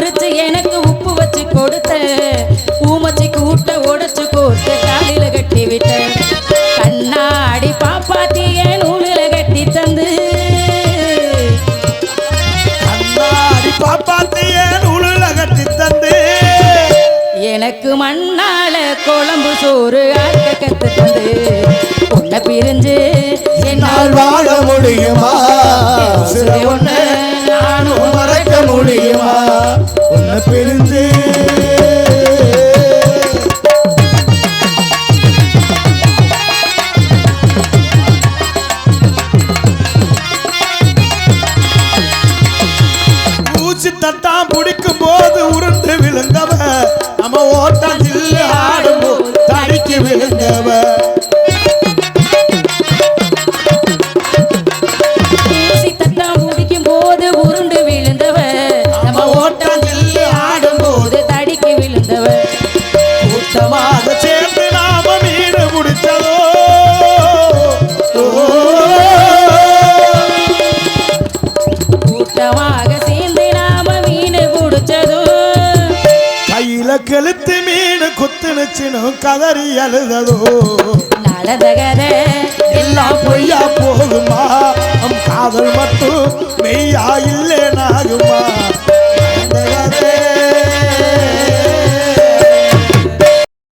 பறிச்சு எனக்கு உப்பு வச்சு கொடுத்த ஊமச்சி கூட்ட உடைச்சு கோர்த்து காலில கட்டி விட்ட கண்ணாடி பாப்பாத்திய நூலில கட்டி தந்து. கண்ணாடி பாப்பாத்தைய நூலுல கட்டி தந்து. எனக்கு மண்ணால குழம்பு சோறு ஆக்க கத்து தந்து. உன்னை பிரிஞ்சு என்னால் வாழ முடியுமா? ஒண்ணு நானும் மறக்க முடியுமா? உன்னை பிரிஞ்சு ஊசி தட்டாம் பிடிக்கும் போது உருண்டு விழுந்தவ நாம மீன் குத்துனுச்சுன்னு கதறி அழுததோ? நடந்த கதை எல்லாம் பொய்யா போகுமா? நம் காதல் மட்டும் மெய்யா இல்லேனாகுமா?